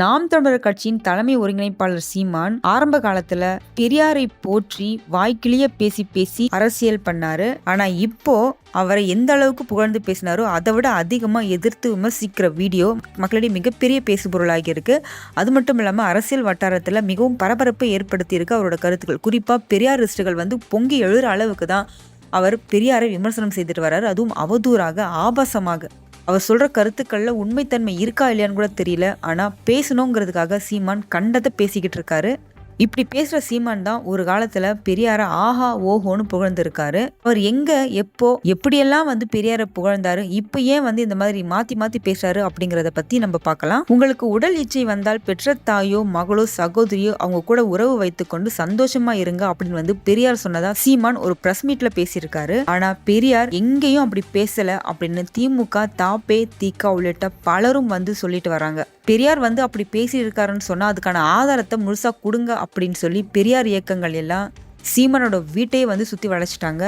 நாம் தமிழர் கட்சியின் தலைமை ஒருங்கிணைப்பாளர் சீமான் ஆரம்ப காலத்துல பெரியாரை போற்றி வாய்க்கிளிய பேசி பேசி அரசியல் பண்ணாரு. ஆனா இப்போ அவரை எந்த அளவுக்கு புகழ்ந்து பேசினாரோ அதை விட அதிகமாக எதிர்த்து விமர்சிக்கிற வீடியோ மக்களிடையே மிகப்பெரிய பேசுபொருளாகி இருக்கு. அது மட்டும் இல்லாமல் அரசியல் வட்டாரத்தில் மிகவும் பரபரப்பை ஏற்படுத்தியிருக்கு அவரோட கருத்துக்கள். குறிப்பாக பெரியாரிஸ்டுகள் வந்து பொங்கி எழுற அளவுக்கு தான் அவர் பெரியாரை விமர்சனம் செய்துட்டு வர்றாரு. அதுவும் அவதூறாக ஆபாசமாக. அவர் சொல்கிற கருத்துக்களில் உண்மைத்தன்மை இருக்கா இல்லையான்னு கூட தெரியல. ஆனால் பேசணுங்கிறதுக்காக சீமான் கண்டதை பேசிக்கிட்டு இருக்காரு. இப்படி பேசுகிற சீமான் தான் ஒரு காலத்தில் பெரியாரை ஆஹா ஓஹோன்னு புகழ்ந்திருக்காரு. அவர் எங்கே எப்போ எப்படியெல்லாம் வந்து பெரியாரை புகழ்ந்தாரு இப்போ ஏன் வந்து இந்த மாதிரி மாற்றி மாற்றி பேசுறாரு அப்படிங்கிறத பற்றி நம்ம பார்க்கலாம். உங்களுக்கு உடல் இச்சை வந்தால் பெற்ற தாயோ மகளோ சகோதரியோ அவங்க கூட உறவு வைத்துக்கொண்டு சந்தோஷமா இருங்க அப்படின்னு வந்து பெரியார் சொன்னதா சீமான் ஒரு பிரஸ் மீட்ல பேசியிருக்காரு. ஆனால் பெரியார் எங்கேயும் அப்படி பேசலை அப்படின்னு திமுக தாப்பே தீகா உள்ளிட்ட பலரும் வந்து சொல்லிட்டு வராங்க. பெரியார் வந்து அப்படி பேசியிருக்காருன்னு சொன்னால் அதுக்கான ஆதாரத்தை முழுசாக கொடுங்க அப்படின்னு சொல்லி பெரியார் இயக்கங்கள் எல்லாம் சீமனோட வீட்டையே வந்து சுற்றி வளைச்சிட்டாங்க.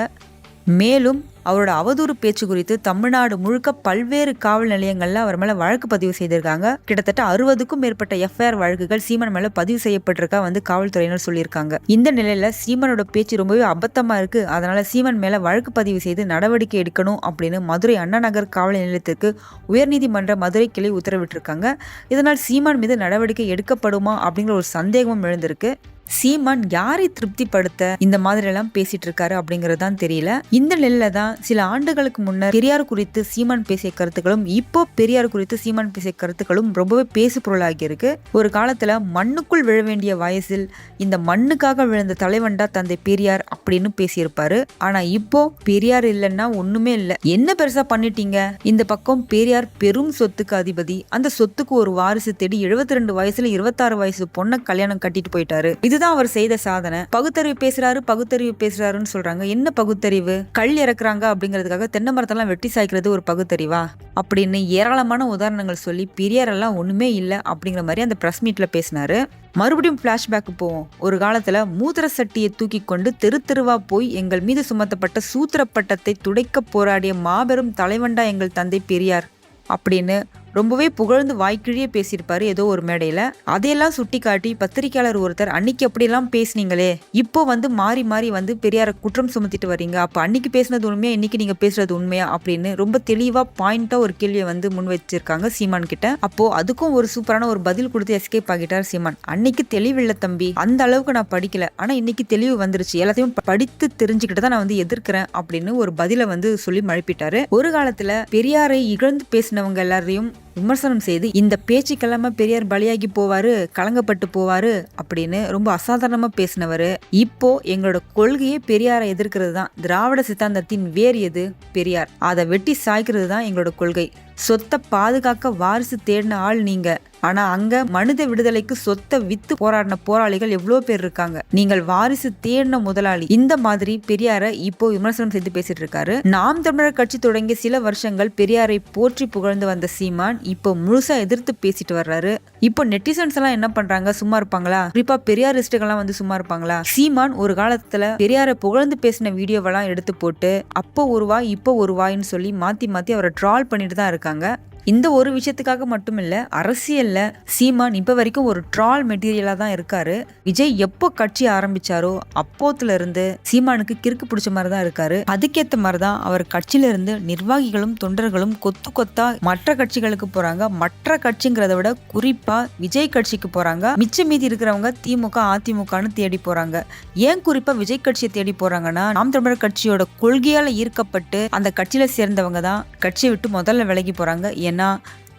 மேலும் அவரோட அவதூறு பேச்சு குறித்து தமிழ்நாடு முழுக்க பல்வேறு காவல் நிலையங்களில் அவர் மேலே வழக்கு பதிவு செய்திருக்காங்க. கிட்டத்தட்ட அறுபதுக்கும் மேற்பட்ட எஃப்ஐஆர் வழக்குகள் சீமன் மேலே பதிவு செய்யப்பட்டிருக்கா வந்து காவல்துறையினர் சொல்லியிருக்காங்க. இந்த நிலையில சீமனோட பேச்சு ரொம்பவே அபத்தமா இருக்கு. அதனால சீமன் மேலே வழக்கு பதிவு செய்து நடவடிக்கை எடுக்கணும் அப்படின்னு மதுரை அண்ணா நகர் காவல் நிலையத்திற்கு உயர்நீதிமன்ற மதுரை கிளை உத்தரவிட்டிருக்காங்க. இதனால் சீமான் மீது நடவடிக்கை எடுக்கப்படுமா அப்படிங்கிற ஒரு சந்தேகமும் எழுந்திருக்கு. சீமான் யாரை திருப்திப்படுத்த இந்த மாதிரி எல்லாம் பேசிட்டு இருக்காரு அப்படிங்கிறது தான் தெரியல. இந்த நிலையில தான் சில ஆண்டுகளுக்கு முன்னர் பெரியார் குறித்து சீமான் பேசிய கருத்துக்களும் இப்போ பெரியார் குறித்து சீமான் பேசிய கருத்துக்களும் ரொம்பவே பேசு பொருளாகி இருக்கு. ஒரு காலத்துல மண்ணுக்குள் விழ வேண்டிய வயசில் இந்த மண்ணுக்காக விழுந்த தலைவன்டா தந்தை பெரியார் அப்படின்னு பேசியிருப்பாரு. ஆனா இப்போ பெரியார் இல்லைன்னா ஒண்ணுமே இல்லை. என்ன பெருசா பண்ணிட்டீங்க? இந்த பக்கம் பெரியார் பெரும் சொத்துக்கு அதிபதி. அந்த சொத்துக்கு ஒரு வாரிசு தேடி எழுபத்தி ரெண்டு வயசுல இருபத்தாறு வயசு பொண்ணை கல்யாணம் கட்டிட்டு போயிட்டாரு. இதுதான் அவர் செய்த சாதனை. பகுத்தறிவு பேசுறாரு பகுத்தறிவு பேசுறாருன்னு சொல்றாங்க. என்ன பகுத்தறிவு? கல் இறக்குறாங்க அப்படிங்கிறதுக்காக தென்னை மரத்தெல்லாம் வெட்டி சாய்க்கிறது ஒரு பகுத்தறிவா? அப்படின்னு ஏராளமான உதாரணங்கள் சொல்லி பெரியாரெல்லாம் ஒண்ணுமே இல்லை அப்படிங்கிற மாதிரி அந்த பிரஸ் மீட்ல பேசினாரு. மறுபடியும் பிளாஷ்பேக் போவோம். ஒரு காலத்துல மூத்திர சட்டியை தூக்கி கொண்டு தெரு தெருவா போய் எங்கள் மீது சுமத்தப்பட்ட சூத்திர பட்டத்தை துடைக்க போராடிய மாபெரும் தலைவண்டா எங்கள் தந்தை பெரியார் அப்படின்னு ரொம்பவே புகழ்ந்து வாய்க்கிழியே பேசியிருப்பாரு ஏதோ ஒரு மேடையில. அதையெல்லாம் சுட்டி காட்டி பத்திரிகையாளர் ஒருத்தர் அன்னைக்கு அப்படியெல்லாம் பேசுனீங்களே இப்போ வந்து மாறி மாறி வந்து பெரியார குற்றம் சுமத்திட்டு வரீங்க. அப்ப அன்னைக்கு பேசுனது உண்மையா? இன்னைக்கு நீங்க பேசுறது உண்மையா? அப்படின்னு ரொம்ப தெளிவா பாயிண்டா ஒரு கேள்வியை வந்து முன் வச்சிருக்காங்க சீமான் கிட்ட. அப்போ அதுக்கும் ஒரு சூப்பரான ஒரு பதில் கொடுத்து எஸ்கேப் ஆகிட்டார் சீமான். அன்னைக்கு தெளிவில்லை தம்பி. அந்த அளவுக்கு நான் படிக்கல. ஆனா இன்னைக்கு தெளிவு வந்துருச்சு. எல்லாத்தையும் படித்து தெரிஞ்சுக்கிட்டு தான் நான் வந்து எதிர்க்கிறேன். அப்படின்னு ஒரு பதில வந்து சொல்லி மழுப்பிட்டாரு. ஒரு காலத்துல பெரியாரை இகழ்ந்து பேசினவங்க எல்லாரையும் விமர்சனம் செய்து இந்த பேச்சுக்கெல்லாம பெரியார் பலியாகி போவாரு கலங்கப்பட்டு போவாரு அப்படின்னு ரொம்ப அசாதாரணமா பேசினவர். இப்போ எங்களோட கொள்கையே பெரியாரை எதிர்க்கிறது தான் திராவிட சித்தாந்தத்தின் வேர் எது? பெரியார். அதை வெட்டி சாய்க்கிறது தான் எங்களோட கொள்கை. சொத்தை பாதுகாக்க வாரிசு தேடின ஆள் நீங்க. ஆனா அங்க மனித விடுதலைக்கு சொத்தை வித்து போராடின போராளிகள் எவ்வளவு பேர் இருக்காங்க. நீங்கள் வாரிசு தேடின முதலாளி. இந்த மாதிரி பெரியார இப்போ விமர்சனம் செய்து பேசிட்டு இருக்காரு. நாம் தமிழர் கட்சி தொடங்கிய சில வருஷங்கள் பெரியாரை போற்றி புகழ்ந்து வந்த சீமான் இப்போ முழுசா எதிர்த்து பேசிட்டு வர்றாரு. இப்போ நெட்டிசன்ஸ் எல்லாம் என்ன பண்றாங்க? சும்மா இருப்பாங்களா? குறிப்பா பெரியாரிஸ்டுகள்லாம் வந்து சும்மா இருப்பாங்களா? சீமான் ஒரு காலத்துல பெரியாரை புகழ்ந்து பேசின வீடியோவெல்லாம் எடுத்து போட்டு அப்போ ஒரு வாய் இப்போ ஒரு வாய்ன்னு சொல்லி மாத்தி மாத்தி அவரை ட்ரால் பண்ணிட்டு தான் இருக்காங்க. இந்த ஒரு விஷயத்துக்காக மட்டும் இல்ல அரசியல்ல சீமான் இப்ப வரைக்கும் ஒரு ட்ரால் மெட்டீரியலா தான் இருக்காரு. விஜய் எப்போ கட்சி ஆரம்பிச்சாரோ அப்போத்துல இருந்து சீமானுக்கு கிறுக்கு பிடிச்ச மாதிரி தான் இருக்காரு. அதுக்கேத்த மாதிரி தான் அவர் கட்சியில இருந்து நிர்வாகிகளும் தொண்டர்களும் கொத்து கொத்தா மற்ற கட்சிகளுக்கு போறாங்க. மற்ற கட்சிங்கிறத விட குறிப்பா விஜய் கட்சிக்கு போறாங்க. மிச்ச மீதி இருக்கிறவங்க திமுக அதிமுகன்னு தேடி போறாங்க. ஏன் குறிப்பா விஜய் கட்சியை தேடி போறாங்கன்னா நாம் தமிழர் கட்சியோட கொள்கையால ஈர்க்கப்பட்டு அந்த கட்சியில சேர்ந்தவங்க தான் கட்சியை விட்டு முதல்ல விலகி போறாங்க. ஏன்னா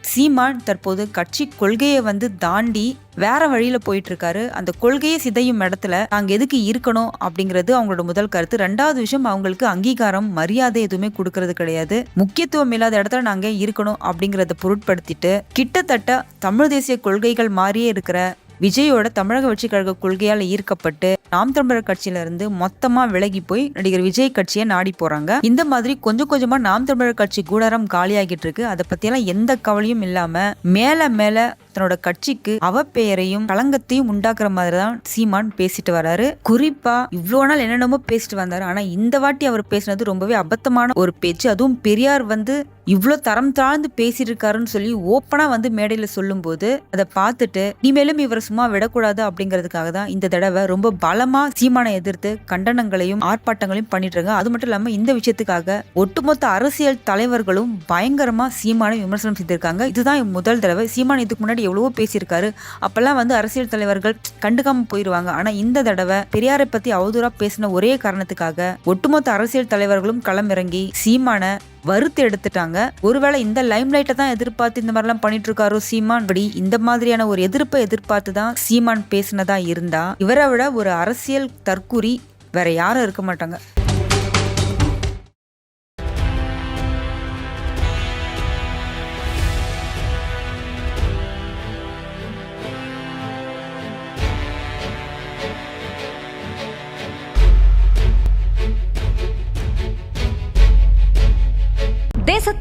சீமான் தற்போது கட்சி கொள்கையை வந்து தாண்டி வேற வழியில போயிட்டு இருக்காரு அந்த கொள்கையை சிதையும் இடத்துல நாங்க எதுக்கு இருக்கணும் அப்படிங்கிறது அவங்களோட முதல் கருத்து. ரெண்டாவது விஷயம் அவங்களுக்கு அங்கீகாரம் மரியாதை எதுவுமே கொடுக்கறது கிடையாது. முக்கியத்துவம் இல்லாத இடத்துல நாங்க இருக்கணும் அப்படிங்கறத பொருட்படுத்திட்டு கிட்டத்தட்ட தமிழ் தேசிய கொள்கைகள் மாறியே இருக்கிற விஜயோட தமிழக வெற்றி கழக கொள்கையால் ஈர்க்கப்பட்டு நாம் தமிழர் கட்சியில இருந்து மொத்தமா விலகி போய் நடிகர் விஜய் கட்சியை நாடி போறாங்க. இந்த மாதிரி கொஞ்சம் கொஞ்சமா நாம் தமிழர் கட்சி கூடாரம் காலியாகிட்டு இருக்கு. அதை பத்தியெல்லாம் எந்த கவலையும் இல்லாம மேல மேல தன்னோட கட்சிக்கு அவப்பெயரையும் களங்கத்தையும் உண்டாக்குற மாதிரி தான் சீமான் பேசிட்டு வராரு. குறிப்பா இவ்வளோ நாள் என்னென்னமோ பேசிட்டு வந்தாரு. ஆனா இந்த வாட்டி அவர் பேசினது ரொம்பவே அபத்தமான ஒரு பேச்சு. அதுவும் பெரியார் வந்து இவ்வளோ தரம் தாழ்ந்து பேசிட்டு இருக்காருன்னு சொல்லி ஓப்பனா வந்து மேடையில சொல்லும்போது அதை பார்த்துட்டு இனிமேலும் இவரை சும்மா விடக்கூடாது அப்படிங்கிறதுக்காக தான் இந்த தடவை ரொம்ப பலமா சீமானை எதிர்த்து கண்டனங்களையும் ஆர்ப்பாட்டங்களையும் பண்ணிட்டு இருக்காங்க. அது மட்டும் இல்லாம இந்த விஷயத்துக்காக ஒட்டுமொத்த அரசியல் தலைவர்களும் பயங்கரமா சீமானை விமர்சனம் செய்திருக்காங்க இதுதான் முதல் தடவை. சீமான் இதுக்கு முன்னாடி எவ்வளவோ பேசியிருக்காரு. அப்பெல்லாம் வந்து அரசியல் தலைவர்கள் கண்டுக்காம போயிடுவாங்க ஆனா இந்த தடவை பெரியாரை பத்தி அவதூறா பேசின ஒரே காரணத்துக்காக ஒட்டுமொத்த அரசியல் தலைவர்களும் களமிறங்கி சீமான வறுத்து எடுத்துட்டாங்க. ஒருவேளை இந்த லைம் லைட்டை தான் எதிர்பார்த்து இந்த மாதிரிலாம் பண்ணிட்டு இருக்காரோ சீமான்? படி இந்த மாதிரியான ஒரு எதிர்ப்பை எதிர்பார்த்து தான் சீமான் பேசினதா இருந்தா இவரை விட ஒரு அரசியல் தற்கூறி வேற யாரும் இருக்க மாட்டாங்க.